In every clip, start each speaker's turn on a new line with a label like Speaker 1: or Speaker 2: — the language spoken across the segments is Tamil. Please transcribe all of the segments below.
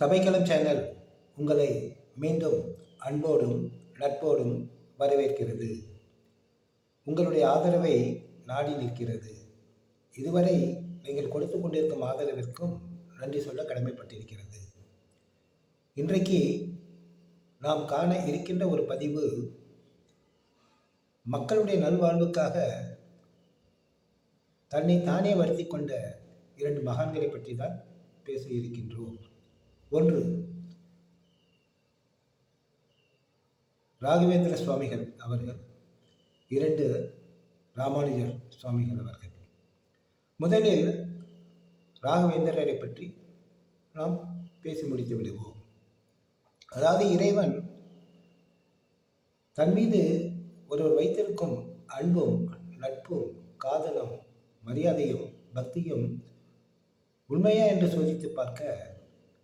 Speaker 1: சபைக்களம் சேனல் உங்களை மீண்டும் அன்போடும் நட்போடும் வரவேற்கிறது. உங்களுடைய ஆதரவை நாடி நிற்கிறது. இதுவரை நீங்கள் கொடுத்து கொண்டிருக்கும் ஆதரவிற்கும் நன்றி சொல்ல கடமைப்பட்டிருக்கிறது. இன்றைக்கு நாம் காண இருக்கின்ற ஒரு பதிவு மக்களுடைய நல்வாழ்வுக்காக தன்னை தானே வருத்தி கொண்ட இரண்டு மகான்களை பற்றி தான் பேச இருக்கின்றோம். ஒன்று ராகவேந்திர சுவாமிகள் அவர்கள் இரண்டு ராமானுஜர் சுவாமிகள் அவர்கள். முதலில் ராகவேந்திரரை பற்றி நாம் பேசி முடித்து விடுவோம். அதாவது இறைவன் தன் மீது ஒருவர் வைத்திருக்கும் அன்பும் நட்பும் காதலும் மரியாதையும் பக்தியும் உண்மையா என்று சோதித்து பார்க்க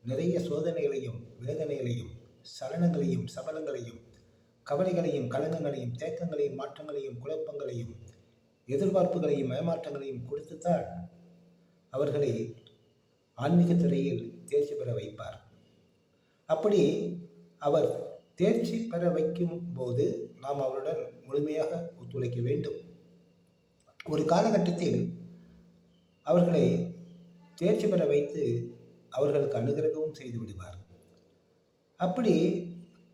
Speaker 1: நிறைய சோதனைகளையும் வேதனைகளையும் சலனங்களையும் சபலங்களையும் கவலைகளையும் கலங்கங்களையும் தேக்கங்களையும் மாற்றங்களையும் குழப்பங்களையும் எதிர்பார்ப்புகளையும் ஏமாற்றங்களையும் கொடுத்துத்தான் அவர்களை ஆன்மீக துறையில் தேர்ச்சி பெற வைப்பார். அப்படி அவர் தேர்ச்சி பெற வைக்கும் போது நாம் அவருடன் முழுமையாக ஒத்துழைக்க வேண்டும். ஒரு காலகட்டத்தில் அவர்களை தேர்ச்சி பெற வைத்து அவர்களுக்கு அனுகிரகமும் செய்து விடுவார். அப்படி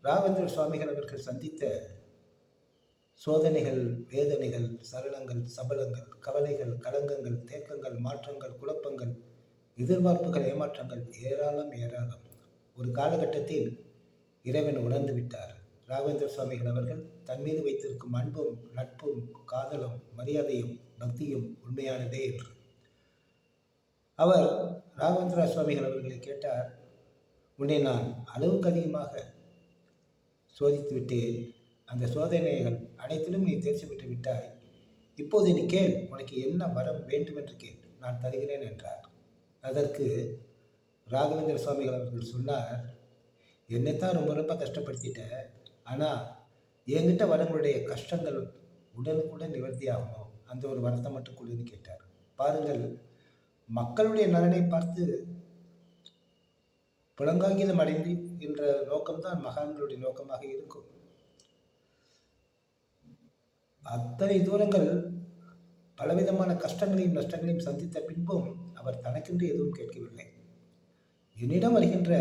Speaker 1: ராவேந்திர சுவாமிகள் அவர்கள் சந்தித்த சோதனைகள் வேதனைகள் சரணங்கள் சபலங்கள் கவலைகள் கலங்கங்கள் தேக்கங்கள் மாற்றங்கள் குழப்பங்கள் எதிர்பார்ப்புகள் ஏமாற்றங்கள் ஏராளம் ஏராளம். ஒரு காலகட்டத்தில் இறைவன் உணர்ந்து விட்டார். ராகவேந்திர சுவாமிகள் அவர்கள் தன் மீது வைத்திருக்கும் அன்பும் நட்பும் காதலும் மரியாதையும் பக்தியும் உண்மையானதே என்று. அவர் ராகவேந்திர சுவாமிகள் அவர்களை கேட்டார் உன்னை நான் அளவுக்கு அதிகமாக சோதித்து விட்டேன் அந்த சோதனைகள் அனைத்திலும் நீ தேர்ச்சி பெற்று விட்டாய். இப்போது நீ கேள் உனக்கு என்ன வரம் வேண்டும் என்று கேள் நான் தருகிறேன் என்றார். அதற்கு ராகவேந்திர சுவாமிகள் அவர்கள் சொன்னார் என்னைத்தான் ரொம்ப ரொம்ப கஷ்டப்படுத்திட்ட. ஆனால் என்கிட்ட வரங்களுடைய கஷ்டங்கள் உடனுக்குடன் நிவர்த்தி ஆகணும் அந்த ஒரு வரத்தை மட்டும் கொடுன்னு கேட்டார். பாருங்கள் மக்களுடைய நலனை பார்த்து புலங்காங்கிதம் அடைந்து என்ற நோக்கம்தான் மகான்களுடைய நோக்கமாக இருக்கும். அத்தனை தூரங்கள் பலவிதமான கஷ்டங்களையும் நஷ்டங்களையும் சந்தித்த பின்பும் அவர் தனக்கென்று எதுவும் கேட்கவில்லை. என்னிடம் வருகின்ற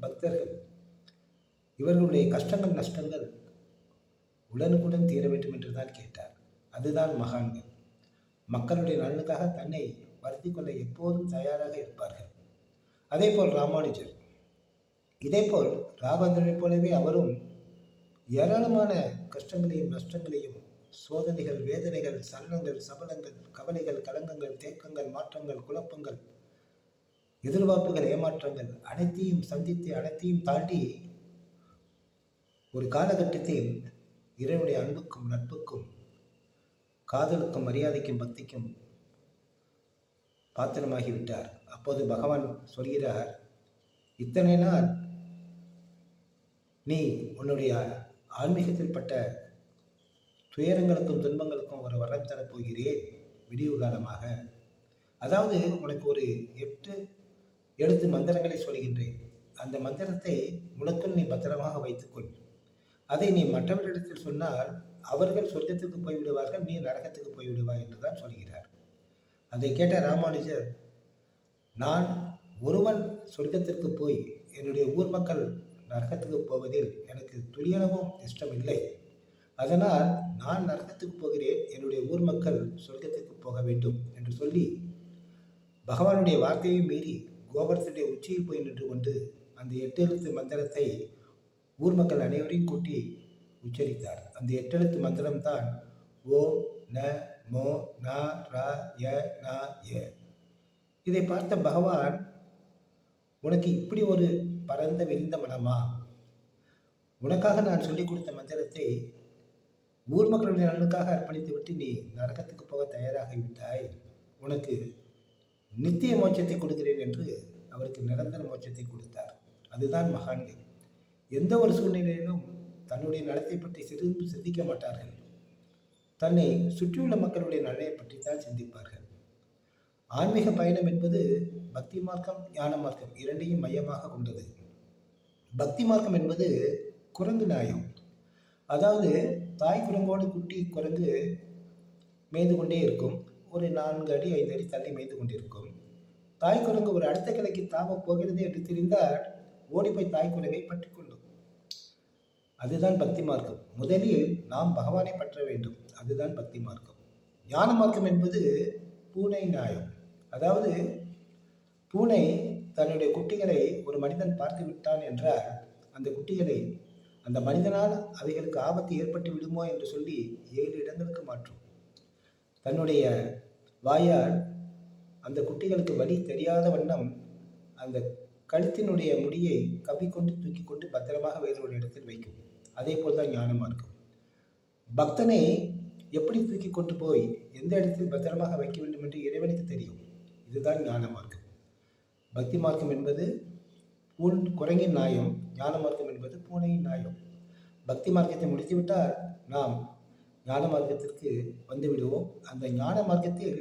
Speaker 1: பக்தர்கள் இவர்களுடைய கஷ்டங்கள் நஷ்டங்கள் உடனுக்குடன் தீர வேண்டும் என்று தான் கேட்டார். அதுதான் மகான்கள். மக்களுடைய நலனுக்காக தன்னை வருத்தி கொள்ள எப்போதும் தயாராக இருப்பார்கள். அதே போல் ராமானுஜர். இதேபோல் ராகவேந்திரனைப் போலவே அவரும் ஏராளமான கஷ்டங்களையும் நஷ்டங்களையும் சோதனைகள் வேதனைகள் சலனங்கள் சபலங்கள் கவலைகள் கலங்கங்கள் தேக்கங்கள் மாற்றங்கள் குழப்பங்கள் எதிர்பார்ப்புகள் ஏமாற்றங்கள் அனைத்தையும் சந்தித்து அனைத்தையும் தாண்டி ஒரு காலகட்டத்தில் இறைவனுடைய அன்புக்கும் நட்புக்கும் காதலுக்கும் மரியாதைக்கும் பக்திக்கும் பாத்திரமாகிவிட்டார். அப்போது பகவான் சொல்கிறார் இத்தனை நாள் நீ உன்னுடைய ஆன்மீகத்தில் பட்ட துயரங்களுக்கும் துன்பங்களுக்கும் ஒரு வரம் தரப்போகிறேன் விடிவு காலமாக. அதாவது உனக்கு ஒரு எட்டு எழுத்து மந்திரங்களை சொல்கின்றேன். அந்த மந்திரத்தை உனக்குள் நீ பத்திரமாக வைத்துக்கொள். அதை நீ மற்றவர்களிடத்தில் சொன்னால் அவர்கள் சொர்க்கத்துக்கு போய்விடுவார்கள் நீ நரகத்துக்கு போய்விடுவாய் என்று தான் சொல்கிறார். அதை கேட்ட ராமானுஜர் நான் ஒருவன் சொர்க்கத்திற்கு போய் என்னுடைய ஊர் மக்கள் நரகத்துக்கு போவதில் எனக்கு துளியளவும் இஷ்டம் இல்லை அதனால் நான் நரகத்துக்கு போகிறேன் என்னுடைய ஊர் மக்கள் சொர்க்கத்துக்கு போக வேண்டும் என்று சொல்லி பகவானுடைய வார்த்தையை மீறி கோபுரத்துடைய உச்சியில் போய் நின்று கொண்டு அந்த எட்டு எழுத்து மந்திரத்தை ஊர் மக்கள் அனைவரையும் கூட்டி உச்சரித்தார். அந்த எட்டெழுத்து மந்திரம்தான் ஓ ந மோ நா ரா ய நா ய. இதை பார்த்த பகவான் உனக்கு இப்படி ஒரு பரந்த விரிந்த மனமா? உனக்காக நான் சொல்லிக் கொடுத்த மந்திரத்தை ஊர் மக்களுடைய நலனுக்காக அர்ப்பணித்து விட்டு நீ நரகத்துக்கு போக தயாராகிவிட்டாய். உனக்கு நித்திய மோட்சத்தை கொடுக்கிறேன் என்று அவருக்கு நிரந்தர மோட்சத்தை கொடுத்தார். அதுதான் மகான்கள். எந்த ஒரு சூழ்நிலையிலும் தன்னுடைய நலத்தை பற்றி சிறிதும் சிந்திக்க மாட்டார்கள். தன்னை சுற்றியுள்ள மக்களுடைய நலனை பற்றித்தான் சிந்திப்பார்கள். ஆன்மீக பயணம் என்பது பக்தி மார்க்கம் ஞான மார்க்கம் இரண்டையும் மையமாக கொண்டது. பக்தி மார்க்கம் என்பது குரங்கு நியாயம் அதாவது தாய் குரங்கோடு குட்டி குரங்கு மேய்ந்து கொண்டே இருக்கும். ஒரு நான்கு அடி ஐந்து அடி தள்ளி மேய்ந்து கொண்டிருக்கும். தாய் குரங்கு ஒரு அடுத்த கிளைக்கு தாவ போகிறது என்று தெரிந்தால் ஓடி போய் தாய் குரங்கை பற்றி அதுதான் பக்தி மார்க்கம். முதலில் நாம் பகவானை பற்ற வேண்டும். அதுதான் பக்தி மார்க்கம். ஞான மார்க்கம் என்பது பூனை நியாயம் அதாவது பூனை தன்னுடைய குட்டிகளை ஒரு மனிதன் பார்த்து விட்டான் என்றால் அந்த குட்டிகளை அந்த மனிதனால் அவைகளுக்கு ஆபத்து ஏற்பட்டு விடுமோ என்று சொல்லி ஏழு இடங்களுக்கு மாற்றும். தன்னுடைய வாயால் அந்த குட்டிகளுக்கு வழி தெரியாத வண்ணம் அந்த கழுத்தினுடைய முடியை கவ்விக்கொண்டு தூக்கி கொண்டு பத்திரமாக வேறொரு இடத்தில் வைக்கும். அதே போல் தான் ஞானமாக இருக்கும். பக்தனை எப்படி தூக்கி கொண்டு போய் எந்த இடத்தில் பத்திரமாக வைக்க வேண்டும் என்று இறைவனுக்கு தெரியும். இதுதான் ஞான மார்க்கம் பக்தி மார்க்கம் என்பது பூன் குரங்கின் நாயம் ஞான மார்க்கம் என்பது பூனையின் நாயம். பக்தி மார்க்கத்தை முடித்துவிட்டால் நாம் ஞான மார்க்கத்திற்கு வந்துவிடுவோம். அந்த ஞான மார்க்கத்தில்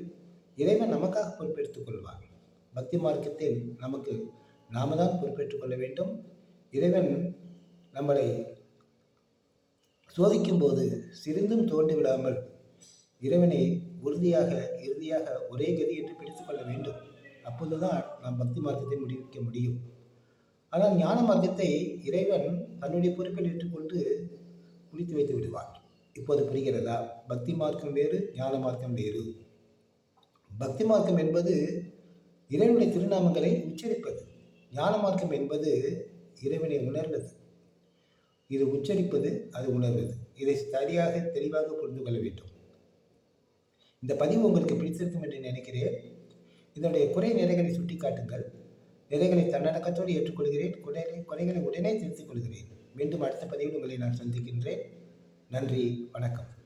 Speaker 1: இறைவன் நமக்காக பொறுப்பெடுத்துக் கொள்வார் பக்தி மார்க்கத்தில் நமக்கு நாம தான் பொறுப்பேற்றுக் கொள்ள வேண்டும். இறைவன் நம்மளை சோதிக்கும் போது சிறிதும் தோண்டி விடாமல் இறைவனை உறுதியாக இறுதியாக ஒரே கதி என்று பிடித்துக் கொள்ள வேண்டும். அப்போதுதான் நாம் பக்தி மார்க்கத்தை முடிவிக்க முடியும். ஆனால் ஞான மார்க்கத்தை இறைவன் தன்னுடைய பொறுப்பில் ஏற்றுக்கொண்டு முடித்து வைத்து விடுவார் இப்போது புரிகிறதா? பக்தி மார்க்கம் வேறு ஞான மார்க்கம் வேறு. பக்தி மார்க்கம் என்பது இறைவனுடைய திருநாமங்களை உச்சரிப்பது. ஞான மார்க்கம் என்பது இறைவனை உணர்வது. இது உச்சரிப்பது அது உணர்வது. இதை சரியாக தெளிவாக புரிந்து கொள்ள வேண்டும். இந்த பதிவு உங்களுக்கு பிடித்திருக்கும் என்று நினைக்கிறேன். இதனுடைய குறை நிறைகளை சுட்டிக்காட்டுங்கள். நிறைகளை தன்னடக்கத்தோடு ஏற்றுக்கொள்கிறேன். குறைகளை குறைகளை உடனே திருத்திக் கொள்கிறேன். மீண்டும் அடுத்த பதிவில் உங்களை நான் சந்திக்கின்றேன். நன்றி வணக்கம்.